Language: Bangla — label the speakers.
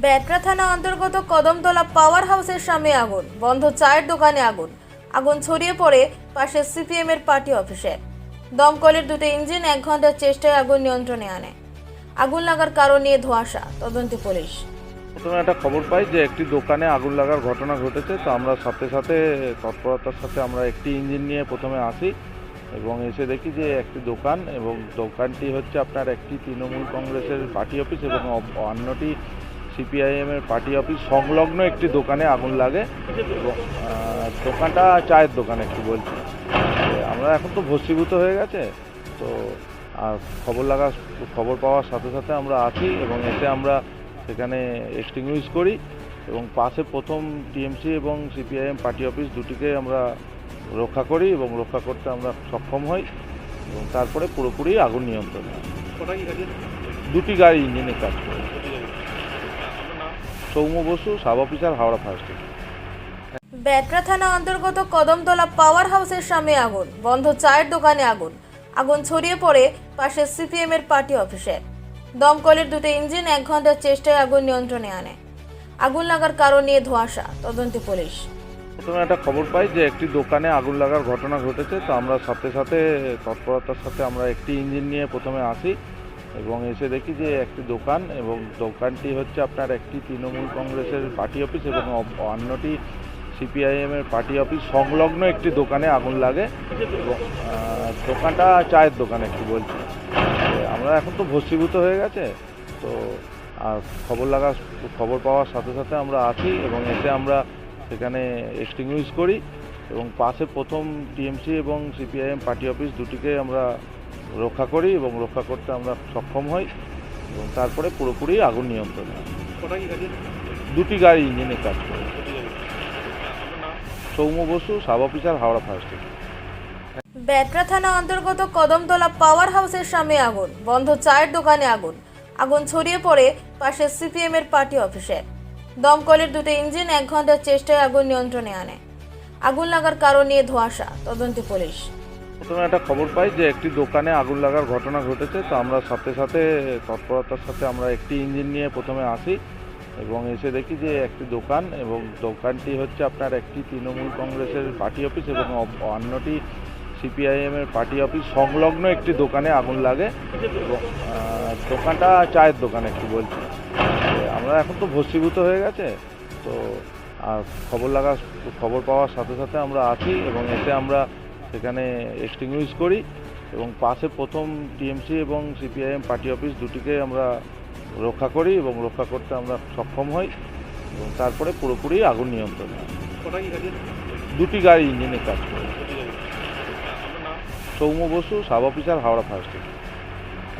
Speaker 1: ব্যাটরা থানা অন্তর্গত কদমতলা পাওয়ার হাউসের সামনে আগুন। বন্ধ চায়ের দোকানে আগুন। আগুন ছড়িয়ে পড়ে পাশে সিপিএম এর পার্টি অফিসে। দমকলের দুটো ইঞ্জিন এক ঘণ্টার চেষ্টায় আগুন নিয়ন্ত্রণে আনে। আগুন লাগার কারণ নিয়ে ধোঁয়াশা, তদন্তে পুলিশ।
Speaker 2: প্রথমে একটা খবর পাই যে একটি দোকানে আগুন লাগার ঘটনা ঘটেছে, তো আমরা সাথে সাথে, তৎপরতার সাথে আমরা একটি ইঞ্জিন নিয়ে প্রথমে আসি এবং এসে দেখি যে একটি দোকান এবং দোকানটি হচ্ছে আপনার একটি তৃণমূল কংগ্রেসের পার্টি অফিস এবং অন্যটি সিপিআইএমের পার্টি অফিস সংলগ্ন একটি দোকানে আগুন লাগে দোকানটা চায়ের দোকান একটু বলছি। আমরা এখন তো ভস্মীভূত হয়ে গেছে, তো, আর খবর লাগা, খবর পাওয়ার সাথে সাথে আমরা আসি এবং এসে আমরা সেখানে এক্সটিংগুইশ করি এবং পাশে প্রথম টিএমসি এবং সিপিআইএম পার্টি অফিস দুটিকে আমরা রক্ষা করি এবং রক্ষা করতে আমরা সক্ষম হই এবং তারপরে পুরোপুরি আগুন নিয়ন্ত্রণ দুটি গাড়ি ইঞ্জিনে কাজ করে। Soumya Basu sub officer Howrah fire station.
Speaker 1: Batra থানা অন্তর্গত কদমতলা পাওয়ার হাউসের সামনে আগুন বন্ধ চায়ের দোকানে আগুন। আগুন ছড়িয়ে পড়ে পাশে সিপিএম এর পার্টি অফিসে। দমকলের দুটো ইঞ্জিন এক ঘণ্টার চেষ্টায় আগুন নিয়ন্ত্রণে আনে। আগুন লাগার কারণ নিয়ে ধোঁয়াশা তদন্তে পুলিশ।
Speaker 2: প্রথমে একটা খবর পাই যে একটি দোকানে আগুন লাগার ঘটনা ঘটেছে তো আমরা সাথে সাথে তৎপরতার সাথে আমরা একটি ইঞ্জিন নিয়ে প্রথমে আসি। এবং এসে দেখি যে একটি দোকান এবং দোকানটি হচ্ছে আপনার একটি তৃণমূল কংগ্রেসের পার্টি অফিস এবং অন্যটি সিপিআইএমের পার্টি অফিস সংলগ্ন একটি দোকানে আগুন লাগে এবং দোকানটা চায়ের দোকান একটু বলছি। আমরা এখন তো ভস্মীভূত হয়ে গেছে, তো, আর খবর লাগা, খবর পাওয়ার সাথে সাথে আমরা আসি এবং এসে আমরা সেখানে এক্সটিংগুইশ করি এবং পাশে প্রথম টিএমসি এবং সিপিআইএম পার্টি অফিস দুটিকে আমরা রক্ষা করি এবং রক্ষা করতে আমরা সক্ষম হই এবং তারপরে পুরোপুরি আগুন নিয়ন্ত্রণ হয়। দুটি গাড়ি ইঞ্জিনে কাজ করে। Soumya Basu sub officer Howrah fire station.
Speaker 1: Batra থানা অন্তর্গত কদমতলা পাওয়ার হাউসের সামনে আগুন বন্ধ চায়ের দোকানে আগুন। আগুন ছড়িয়ে পড়ে পাশে সিপিএম এর পার্টি অফিসে। দমকলের দুটো ইঞ্জিন এক ঘণ্টার চেষ্টায় আগুন নিয়ন্ত্রণে আনে। আগুন লাগার কারণ নিয়ে ধোঁয়াশা তদন্তে পুলিশ।
Speaker 2: প্রথমে একটা খবর পাই যে একটি দোকানে আগুন লাগার ঘটনা ঘটেছে। তো আমরা সাথে সাথে, তৎপরতার সাথে আমরা একটি ইঞ্জিন নিয়ে প্রথমে আসি এবং এসে দেখি যে একটি দোকান এবং দোকানটি হচ্ছে আপনার একটি তৃণমূল কংগ্রেসের পার্টি অফিস এবং অন্যটি সিপিআইএমের পার্টি অফিস সংলগ্ন একটি দোকানে আগুন লাগে। দোকানটা চায়ের দোকান একটু বলছি। আমরা এখন তো ভস্মীভূত হয়ে গেছে। তো, আর খবর লাগা, খবর পাওয়ার সাথে সাথে আমরা আসি এবং এসে আমরা সেখানে এক্সটিংগুইশ করি এবং পাশে প্রথম টিএমসি এবং সিপিআইএম পার্টি অফিস দুটিকে আমরা রক্ষা করি এবং রক্ষা করতে আমরা সক্ষম হই এবং তারপরে পুরোপুরি আগুন নিয়ন্ত্রণ হয়। দুটি গাড়ি ইঞ্জিনে কাজ করে। Soumya Basu sub officer Howrah fire station